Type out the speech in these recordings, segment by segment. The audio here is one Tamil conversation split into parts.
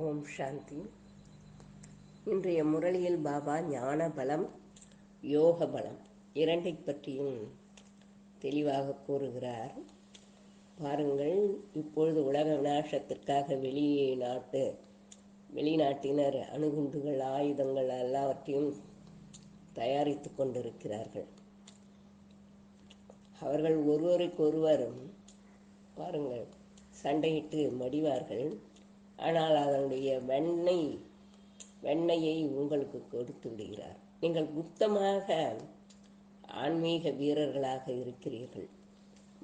ஓம் சாந்தி. இன்றைய முரளியில் பாபா ஞான பலம் யோக பலம் இரண்டை பற்றியும் தெளிவாக கூறுகிறார். பாருங்கள் இப்பொழுது உலக விநாசத்திற்காக வெளியே நாட்டு வெளிநாட்டினர் அணுகுண்டுகள் ஆயுதங்கள் எல்லாவற்றையும் தயாரித்து கொண்டிருக்கிறார்கள். அவர்கள் ஒருவருக்கொருவர் பாருங்கள் சண்டையிட்டு மடிவார்கள். ஆனால் அதனுடைய வெண்ணெய் வெண்ணையை உங்களுக்கு கொடுத்து விடுகிறார். நீங்கள் குப்தமாக ஆன்மீக வீரர்களாக இருக்கிறீர்கள்.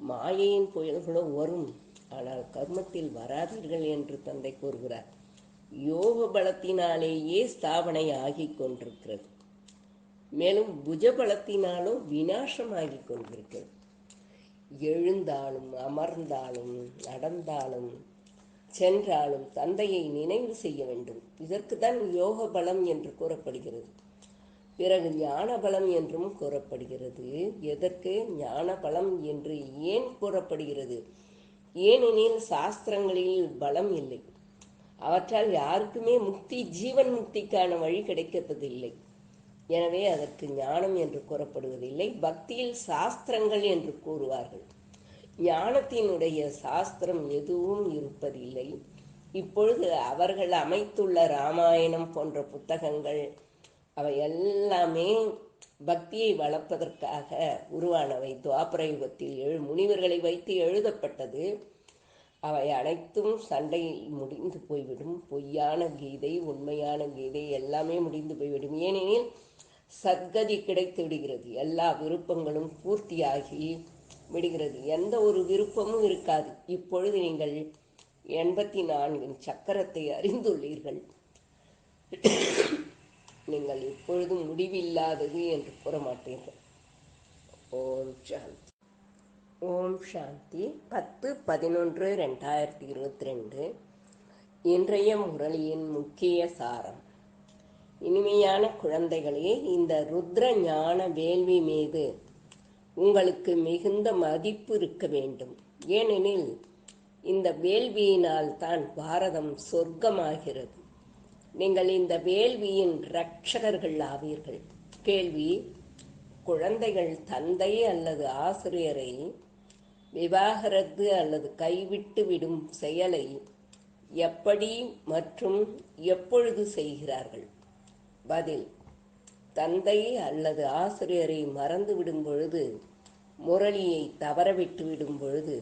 மாயையின் புயல்களோ வரும் ஆனால் கர்மத்தில் வராதீர்கள் என்று தந்தை கூறுகிறார். யோக பலத்தினாலேயே ஸ்தாபனை ஆகிக் கொண்டிருக்கிறது. மேலும் புஜ பலத்தினாலும் வினாசமாகிக் கொண்டிருக்கிறது. எழுந்தாலும் அமர்ந்தாலும் நடந்தாலும் சென்றாலும் தந்தையை நினைவு செய்ய வேண்டும். இதற்கு தான் யோக பலம் என்று கூறப்படுகிறது. பிறகு ஞான பலம் என்றும் கூறப்படுகிறது. எதற்கு? ஞான பலம் என்று ஏன் கூறப்படுகிறது? ஏனெனில் சாஸ்திரங்களில் பலம் இல்லை. அவற்றால் யாருக்குமே முக்தி ஜீவன் முக்திக்கான வழி கிடைக்கப்பதில்லை. எனவே அதற்கு ஞானம் என்று கூறப்படுவதில்லை. பக்தியில் சாஸ்திரங்கள் என்று கூறுவார்கள். ஞானத்தினுடைய சாஸ்திரம் எதுவும் இருப்பதில்லை. இப்பொழுது அவர்கள் அமைத்துள்ள ராமாயணம் போன்ற புத்தகங்கள் அவை எல்லாமே பக்தியை வளர்ப்பதற்காக உருவானவை. துவாபர யுகத்தில் எழு முனிவர்களை வைத்து எழுதப்பட்டது. அவை அனைத்தும் சண்டையில் முடிந்து போய்விடும். பொய்யான கீதை உண்மையான கீதை எல்லாமே முடிந்து போய்விடும். ஏனெனில் சத்கதி கிடைத்து விடுகிறது. எல்லா விருப்பங்களும் பூர்த்தியாகி விடுகிறது. எந்த ஒரு விருப்பமும் இருக்காது. இப்பொழுது நீங்கள் எண்பத்தி நான்கின் சக்கரத்தை அறிந்துள்ளீர்கள். நீங்கள் இப்பொழுதும் முடிவில்லாதது என்று கூற மாட்டீர்கள். ஓம் சாந்தி. ஓம் சாந்தி. பத்து பதினொன்று ரெண்டாயிரத்தி இருபத்தி ரெண்டு. இன்றைய முரளியின் முக்கிய சாரம். இனிமையான குழந்தைகளே இந்த ருத்ர ஞான வேள்வி மீது உங்களுக்கு மிகுந்த மதிப்பு இருக்க வேண்டும். ஏனெனில் இந்த வேள்வியினால் தான் பாரதம் சொர்க்கமாகிறது. நீங்கள் இந்த வேள்வியின் ரட்சகர்கள் ஆவீர்கள். கேள்வி குழந்தைகள் தந்தை அல்லது ஆசிரியரை விவாகரத்து அல்லது கைவிட்டு விடும் செயலை எப்படி மற்றும் எப்பொழுது செய்கிறார்கள்? பதில் தந்தை அல்லது ஆசிரியரை மறந்து விடும் பொழுது முரளியை தவறவிட்டு விடும் பொழுது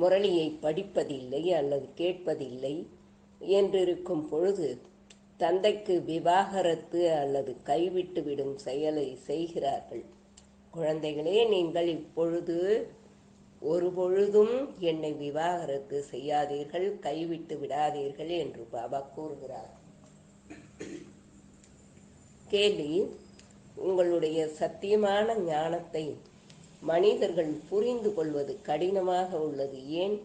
முரளியை படிப்பதில்லை அல்லது கேட்பதில்லை என்றிருக்கும் பொழுது தந்தைக்கு விவாகரத்து அல்லது கைவிட்டு விடும் செயலை செய்கிறார்கள். குழந்தைகளே நீங்கள் இப்பொழுது ஒரு பொழுதும் என்னை விவாகரத்து செய்யாதீர்கள் கைவிட்டு விடாதீர்கள் என்று பாபா கூறுகிறார். கேள்வி உங்களுடைய சத்தியமான ஞானத்தை மனிதர்கள் புரிந்து கொள்வது கடினமாக உள்ளது. ஏன்?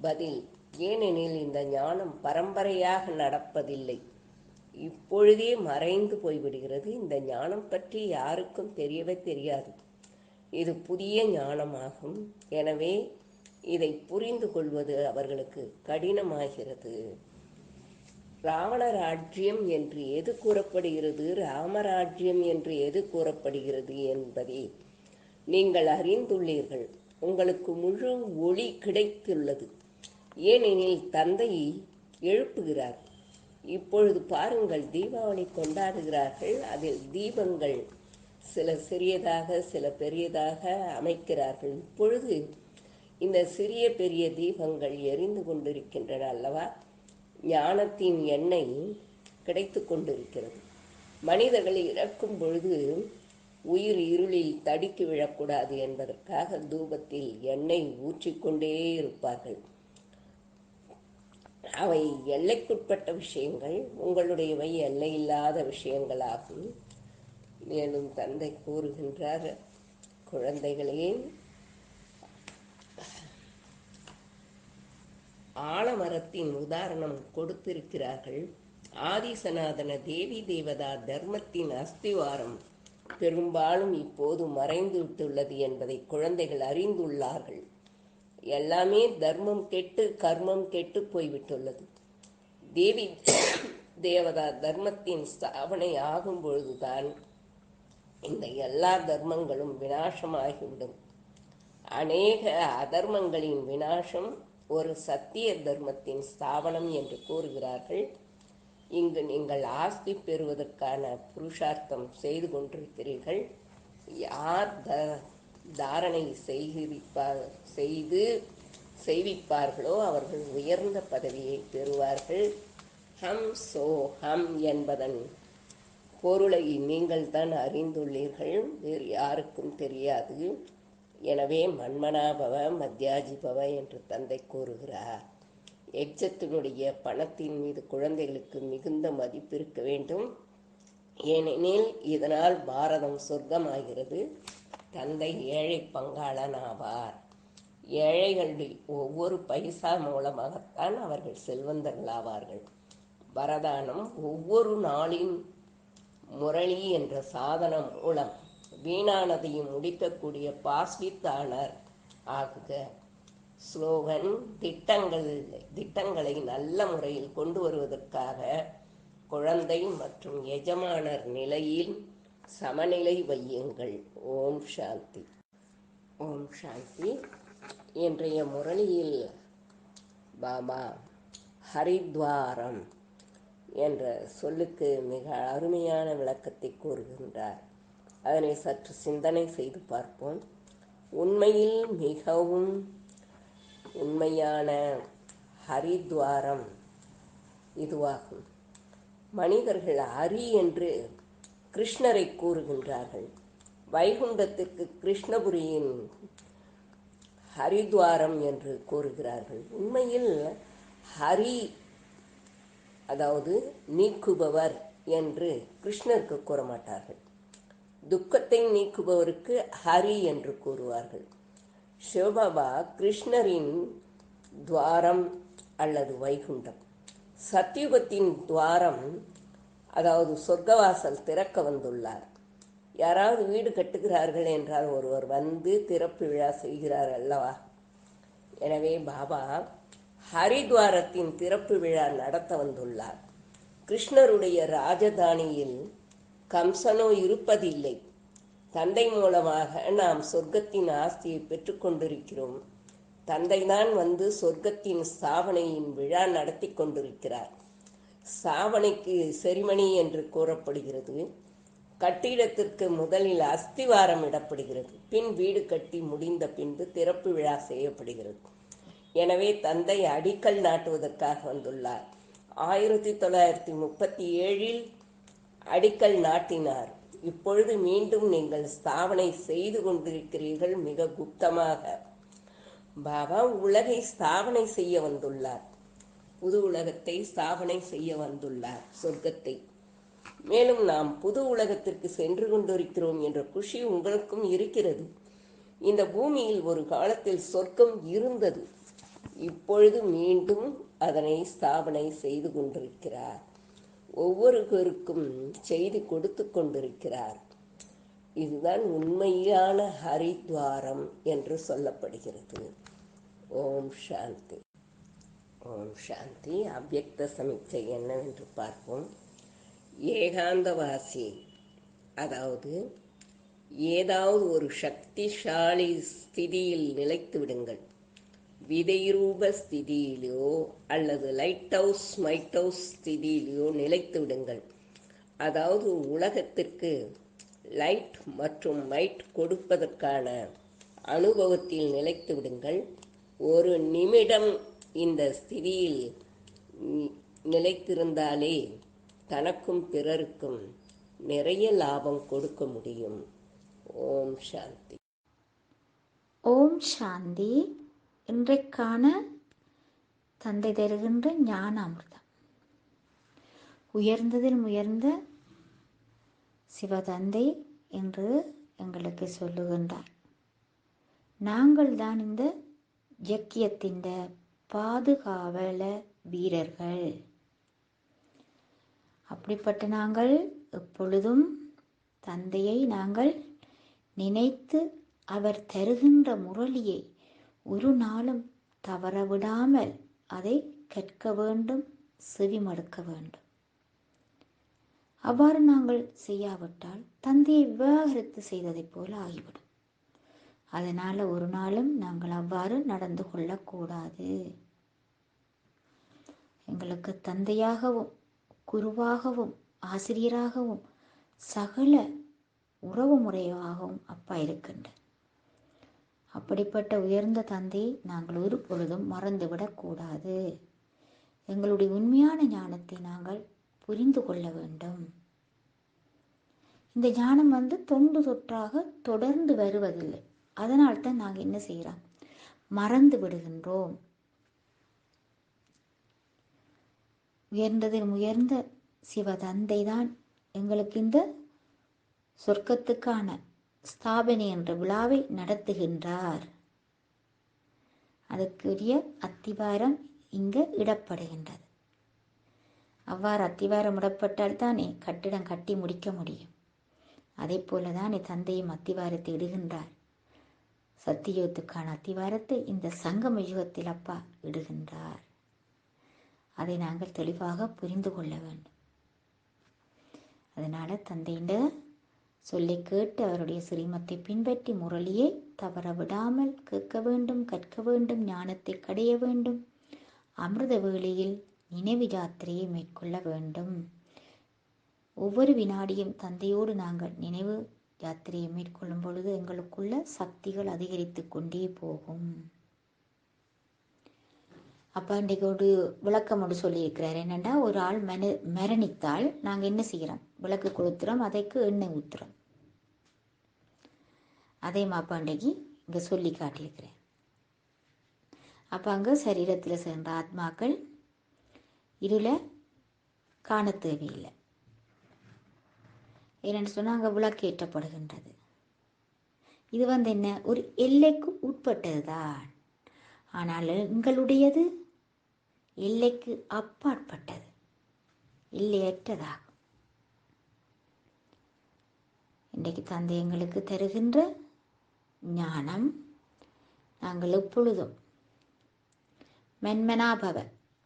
பதில் ஏனெனில் இந்த ஞானம் பரம்பரையாக நடப்பதில்லை. இப்பொழுதே மறைந்து போய்விடுகிறது. இந்த ஞானம் பற்றி யாருக்கும் தெரியவே தெரியாது. இது புதிய ஞானமாகும். எனவே இதை புரிந்து கொள்வது அவர்களுக்கு கடினமாகிறது. ராவணராஜ்யம் என்று எது கூறப்படுகிறது? ராமராஜ்யம் என்று எது கூறப்படுகிறது என்பதே நீங்கள் அறிந்துள்ளீர்கள். உங்களுக்கு முழு ஒளி கிடைத்துள்ளது. ஏனெனில் தந்தையை எழுப்புகிறார். இப்பொழுது பாருங்கள் தீபாவளி கொண்டாடுகிறார்கள். அதில் தீபங்கள் சில சிறியதாக சில பெரியதாக அமைக்கிறார்கள். இப்பொழுது இந்த சிறிய பெரிய தீபங்கள் எரிந்து கொண்டிருக்கின்றன அல்லவா? ஞானத்தின் எண்ணெய் கிடைத்து கொண்டிருக்கிறது. மனிதர்கள் இறக்கும் பொழுது உயிர் இருளில் தடுக்கி விழக்கூடாது என்பதற்காக தூபத்தில் எண்ணெய் ஊற்றிக்கொண்டே இருப்பார்கள். அவை எல்லைக்குட்பட்ட விஷயங்கள் உங்களுடையவை எல்லையில்லாத விஷயங்களாகும். மேலும் தந்தை கூறுகின்றார் குழந்தைகளே ஆலமரத்தின் உதாரணம் கொடுத்திருக்கிறார்கள். ஆதிசநாதன தேவி தேவதா தர்மத்தின் அஸ்திவாரம் பெரும்பாலும் இப்போது மறைந்து விட்டுள்ளது என்பதை குழந்தைகள் அறிந்துள்ளார்கள். எல்லாமே தர்மம் கெட்டு கர்மம் கெட்டு போய்விட்டுள்ளது. தேவி தேவதா தர்மத்தின் ஸ்தாபனை ஆகும் பொழுதுதான் இந்த எல்லா தர்மங்களும் வினாசமாகிவிடும் அநேக அதர்மங்களின் வினாசம் ஒரு சத்திய தர்மத்தின் ஸ்தாபனம் என்று கூறுகிறார்கள். இங்கு நீங்கள் ஆஸ்தி பெறுவதற்கான புருஷார்த்தம் செய்து கொண்டிருக்கிறீர்கள். யார் த தாரணை செய்கிப்பார் செய்து செய்விப்பார்களோ அவர்கள் உயர்ந்த பதவியை பெறுவார்கள். ஹம் சோ ஹம் என்பதன் பொருளை நீங்கள் தான் அறிந்துள்ளீர்கள். வேறு யாருக்கும் தெரியாது. எனவே மன்மனாபவ மத்தியாஜிபவ என்று தந்தை கூறுகிறார். எச்சத்தினுடைய பணத்தின் மீது குழந்தைகளுக்கு மிகுந்த மதிப்பு இருக்க வேண்டும். ஏனெனில் இதனால் பாரதம் சொர்க்கமாகிறது. தந்தை ஏழை பங்காளன் ஆவார் ஏழைகளில் ஒவ்வொரு பைசா மூலமாகத்தான் அவர்கள் செல்வந்தர்களாவார்கள். வரதானம் ஒவ்வொரு நாளின் முரளி என்ற சாதனம் மூலம் வீணானதையும் முடிக்கக்கூடிய பாஸ்வித்தானர் ஆகுக. ஸ்லோகன் திட்டங்கள் திட்டங்களை நல்ல முறையில் கொண்டு வருவதற்காக குழந்தை மற்றும் எஜமானர் நிலையில் சமநிலை வையுங்கள். ஓம் சாந்தி. ஓம் சாந்தி. இன்றைய முரளியில் பாபா ஹரித்வாரம் என்ற சொல்லுக்கு மிக அருமையான விளக்கத்தை கூறுகின்றார். அதனை சற்று சிந்தனை செய்து பார்ப்போம். உண்மையில் மிகவும் உண்மையான ஹரித்வாரம் இதுவாகும். மனிதர்கள் ஹரி என்று கிருஷ்ணரை கூறுகின்றார்கள். வைகுண்டத்திற்கு கிருஷ்ணபுரியின் ஹரித்வாரம் என்று கூறுகிறார்கள். உண்மையில் ஹரி அதாவது நீக்குபவர் என்று கிருஷ்ணருக்கு கூற மாட்டார்கள் துக்கத்தை நீக்குபவருக்கு ஹரி என்று கூறுவார்கள். சிவபாபா கிருஷ்ணரின் துவாரம் அல்லது வைகுண்டம். சத்தியுகத்தின் துவாரம் அதாவது சொர்க்கவாசல் திறக்க வந்துள்ளார். யாராவது வீடு கட்டுகிறார்கள் என்றால் ஒருவர் வந்து திறப்பு விழா செய்கிறார் அல்லவா? எனவே பாபா ஹரித்வாரத்தின் திறப்பு விழா நடத்த வந்துள்ளார். கிருஷ்ணருடைய ராஜதானியில் கம்சனோ இருப்பதில்லை. தந்தை மூலமாக நாம் சொர்க்கத்தின் ஆஸ்தியை பெற்றுக்கொண்டிருக்கிறோம் தந்தைதான் வந்து சொர்க்கத்தின் ஸ்தாபனையின் விழா நடத்தி கொண்டிருக்கிறார். ஸ்தாபனைக்கு செரிமணி என்று கூறப்படுகிறது. கட்டிடத்திற்கு முதலில் அஸ்திவாரம் இடப்படுகிறது. பின் வீடு கட்டி முடிந்த பின்பு திறப்பு விழா செய்யப்படுகிறது. எனவே தந்தை அடிக்கல் நாட்டுவதற்காக வந்துள்ளார். ஆயிரத்தி தொள்ளாயிரத்தி முப்பத்தி ஏழில் அடிக்கல் நாட்டினார். இப்பொழுது மீண்டும் நீங்கள் ஸ்தாபனை செய்து கொண்டிருக்கிறீர்கள் மிக குப்தமாக. பாபா உலகை ஸ்தாபனை செய்ய வந்துள்ளார். புது உலகத்தை ஸ்தாபனை செய்ய வந்துள்ளார் சொர்க்கத்தை. மேலும் நாம் புது உலகத்திற்கு சென்று கொண்டிருக்கிறோம் என்ற குஷி உங்களுக்கும் இருக்கிறது. இந்த பூமியில் ஒரு காலத்தில் சொர்க்கம் இருந்தது. இப்பொழுது மீண்டும் அதனை ஸ்தாபனை செய்து கொண்டிருக்கிறார். ஒவ்வொருவருக்கும் செய்து கொடுத்து கொண்டிருக்கிறார். இதுதான் உண்மையான ஹரித்வாரம் என்று சொல்லப்படுகிறது. ஓம் சாந்தி. ஓம் சாந்தி. அவ்யக்த சமீட்சை என்னவென்று பார்ப்போம். ஏகாந்தவாசி அதாவது ஏதாவது ஒரு சக்திசாலி ஸ்திதியில் நிலைத்து விடுங்கள். விதைரூப ஸ்திதியிலோ அல்லது லைட் ஹவுஸ் மைட் ஹவுஸ் ஸ்திதியிலோ நிலைத்து விடுங்கள். அதாவது உலகத்திற்கு லைட் மற்றும் மைட் கொடுப்பதற்கான அனுபவத்தில் நிலைத்து விடுங்கள். ஒரு நிமிடம் இந்த ஸ்திதியில் நிலைத்திருந்தாலே தனக்கும் பிறருக்கும் நிறைய லாபம் கொடுக்க முடியும். ஓம் சாந்தி. ஓம் சாந்தி. இன்றைக்கான தந்தை தருகின்ற ஞான அமிர்தம் உயர்ந்ததில் உயர்ந்த சிவதந்தை என்று எங்களுக்கு சொல்லுகின்றார். நாங்கள் தான் இந்த இயக்கியத்தின் பாதுகாவல வீரர்கள். அப்படிப்பட்ட நாங்கள் எப்பொழுதும் தந்தையை நாங்கள் நினைத்து அவர் தருகின்ற முரளியை ஒரு நாளும் தவற விடாமல் அதை கற்க வேண்டும் செவிமடுக்க வேண்டும். அவ்வாறு நாங்கள் செய்யாவிட்டால் தந்தையை விவாகரத்து செய்ததைப் போல ஆகிவிடும். அதனால ஒரு நாளும் நாங்கள் அவ்வாறு நடந்து கொள்ளக்கூடாது. எங்களுக்கு தந்தையாகவும் குருவாகவும் ஆசிரியராகவும் சகல உறவு முறையாகவும் அப்பா இருக்கின்றார். அப்படிப்பட்ட உயர்ந்த தந்தையை நாங்கள் ஒரு பொழுதும் மறந்துவிடக்கூடாது எங்களுடைய உண்மையான ஞானத்தை நாங்கள் புரிந்து கொள்ள வேண்டும். இந்த ஞானம் வந்து தொண்டு தொற்றாக தொடர்ந்து வருவதில்லை. அதனால் தான் நாங்கள் என்ன செய்கிறோம் மறந்து விடுகின்றோம். உயர்ந்ததில் உயர்ந்த சிவ தந்தை தான் எங்களுக்கு இந்த சொர்க்கத்துக்கான ஸ்தாபனை என்ற விழாவை நடத்துகின்றார். அதற்குரிய அத்திவாரம் இங்கு இடப்படுகின்றது. அவ்வாறு அத்திவாரம் இடப்பட்டால் தானே கட்டிடம் கட்டி முடிக்க முடியும். அதே போல தானே தந்தையும் அத்திவாரத்தை இடுகின்றார். சத்தியுகத்துக்கான அத்திவாரத்தை இந்த சங்கம யுகத்தில் அப்பா இடுகின்றார். அதை நாங்கள் தெளிவாக புரிந்து கொள்ள வேண்டும். அதனால தந்தையின் சொல்லி கேட்டு அவருடைய சிரீமத்தை பின்பற்றி முரளியை தவற விடாமல் கேட்க வேண்டும் கற்க வேண்டும் ஞானத்தை கடைய வேண்டும். அமிர்த வேளையில் நினைவு யாத்திரையை மேற்கொள்ள வேண்டும். ஒவ்வொரு வினாடியும் தந்தையோடு நாங்கள் நினைவு யாத்திரையை மேற்கொள்ளும் பொழுது எங்களுக்குள்ள சக்திகள் அதிகரித்து கொண்டே போகும். அப்பா இன்றைக்கு ஒரு விளக்கம் ஒன்று சொல்லியிருக்கிறார். என்னென்னா ஒரு ஆள் மன மரணித்தால் நாங்கள் என்ன செய்கிறோம் விளக்கு கொளுத்துறோம் அதைக்கு எண்ணெய் ஊற்றுறோம் அதே மாப்பாண்டைக்கு இங்கே சொல்லி காட்டியிருக்கிறேன். அப்போ அங்கே சரீரத்தில் சேர்ந்த ஆத்மாக்கள் இருளை காண தேவையில்லை. ஏன்னு சொன்னால் அங்கே விளக்கேற்றப்படுகின்றது. இது வந்து என்ன? ஒரு எல்லைக்கு உட்பட்டது தான் ஆனால் எங்களுடையது எல்லைக்கு அப்பாற்பட்டது. எல்லையற்றதாகும். இன்றைக்கு தந்தை எங்களுக்கு தருகின்ற ஞானம் நாங்கள் எப்பொழுதும் மென்மனாபவ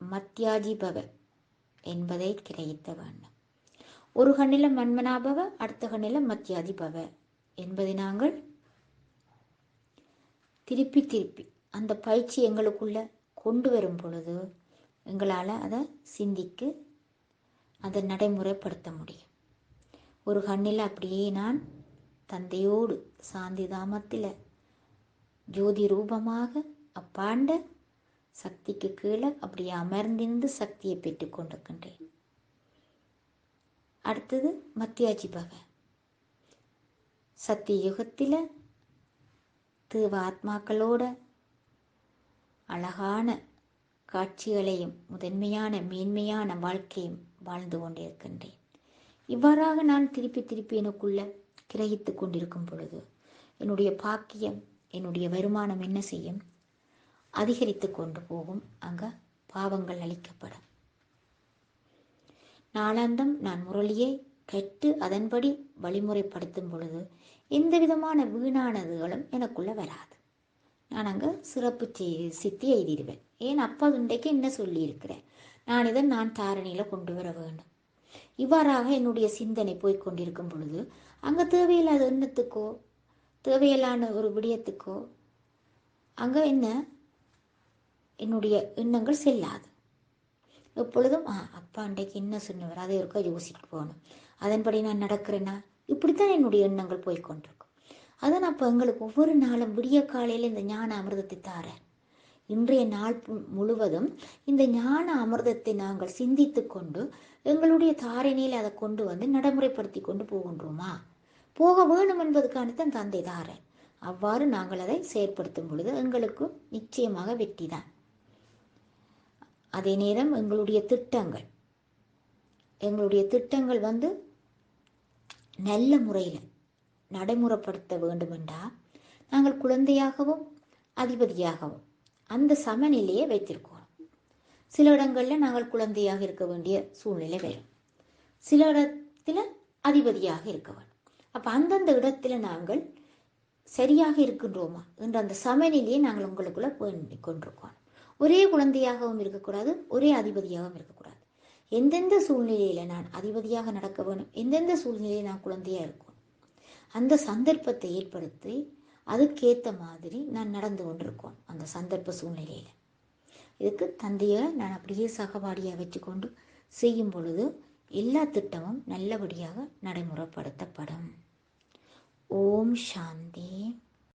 மத்தியாஜிபவ என்பதை கிரகித்த வேண்டும் ஒரு கண்ணில மன்மனாபவ அடுத்த கண்ணில மத்தியாதிபவ என்பதை நாங்கள் திருப்பி திருப்பி அந்த பயிற்சி எங்களுக்குள்ள கொண்டு வரும் பொழுது எங்களால் அதை சிந்திக்கு அதை நடைமுறைப்படுத்த முடியும். ஒரு கண்ணில் அப்படியே நான் தந்தையோடு சாந்தி தாமத்தில் ஜோதி ரூபமாக அப்பாண்ட சக்திக்கு கீழே அப்படியே அமர்ந்திருந்து சக்தியை பெற்றுக் கொண்டிருக்கின்றேன். அடுத்தது மத்தியாஜி பவ சத்தியுகத்தில் தீவ ஆத்மாக்களோட அழகான காட்சிகளையும் முதன்மையான மேன்மையான வாழ்க்கையும் வாழ்ந்து கொண்டிருக்கின்றேன். இவ்வாறாக நான் திருப்பி திருப்பி எனக்குள்ள கிரகித்து கொண்டிருக்கும் பொழுது என்னுடைய பாக்கியம் என்னுடைய வருமானம் என்ன செய்யும்? அதிகரித்து கொண்டு போகும். அங்க பாவங்கள் அளிக்கப்படும் நாளாந்தம் நான் முரளியை கற்று அதன்படி வழிமுறைப்படுத்தும் பொழுது எந்த விதமான வீணானதுகளும் எனக்குள்ள வராது. நான் அங்கே சிறப்பு சி- சித்தி எழுதிடுவேன். ஏன் அப்பா இன்றைக்கு என்ன சொல்லியிருக்கிறேன் நான் இதை நான் தாரணையில் கொண்டு வர வேண்டும். இவ்வாறாக என்னுடைய சிந்தனை போய்க் கொண்டிருக்கும் பொழுது அங்கே தேவையில்லாத எண்ணத்துக்கோ தேவையில்லான ஒரு விடயத்துக்கோ அங்கே என்ன? என்னுடைய எண்ணங்கள் செல்லாது. எப்பொழுதும் ஆ அப்பா அன்றைக்கு என்ன சொன்னவர்? அதை இருக்க யோசிட்டு போகணும். அதன்படி நான் நடக்கிறேன்னா இப்படித்தான் என்னுடைய எண்ணங்கள் போய் கொண்டிருக்கும். அதான் அப்போ எங்களுக்கு ஒவ்வொரு நாளும் விடிய காலையில் இந்த ஞான அமிர்தத்தை தாரேன். இன்றைய நாள் முழுவதும் இந்த ஞான அமிர்தத்தை நாங்கள் சிந்தித்து கொண்டு எங்களுடைய தாரணையில் அதை கொண்டு வந்து நடைமுறைப்படுத்தி கொண்டு போகின்றோமா? போக வேணும் என்பதுக்கான தான் தந்தை தாரன் அவ்வாறு நாங்கள் அதை செயற்படுத்தும் பொழுது எங்களுக்கு நிச்சயமாக வெற்றி தான். அதே நேரம் எங்களுடைய திட்டங்கள். எங்களுடைய திட்டங்கள் வந்து நல்ல முறையில் நடைமுறைப்படுத்த வேண்டுமென்றால் நாங்கள் குழந்தையாகவும் அதிபதியாகவும் அந்த சமநிலையை வைத்திருக்கோம் சில இடங்களில் நாங்கள் குழந்தையாக இருக்க வேண்டிய சூழ்நிலை வரும். சில இடத்துல அதிபதியாக இருக்க வேண்டும். அப்போ அந்தந்த இடத்துல நாங்கள் சரியாக இருக்கின்றோமா? என்ற அந்த சமநிலையை நாங்கள் உங்களுக்குள்ள வேண்டி கொண்டிருக்கோம். ஒரே குழந்தையாகவும் இருக்கக்கூடாது ஒரே அதிபதியாகவும் இருக்கக்கூடாது. எந்தெந்த சூழ்நிலையில் நான் அதிபதியாக நடக்க வேணும் எந்தெந்த சூழ்நிலையில் நான் குழந்தையாக இருக்கணும்? அந்த சந்தர்ப்பத்தை ஏற்படுத்தி அதுக்கேற்ற மாதிரி நான் நடந்து கொண்டிருக்கோம் அந்த சந்தர்ப்ப சூழ்நிலையில். இதுக்கு தந்தையை நான் அப்படியே சகபாடியாக வச்சுக்கொண்டு செய்யும் பொழுது எல்லா திட்டமும் நல்லபடியாக நடைமுறைப்படுத்தப்படும். ஓம் சாந்தி.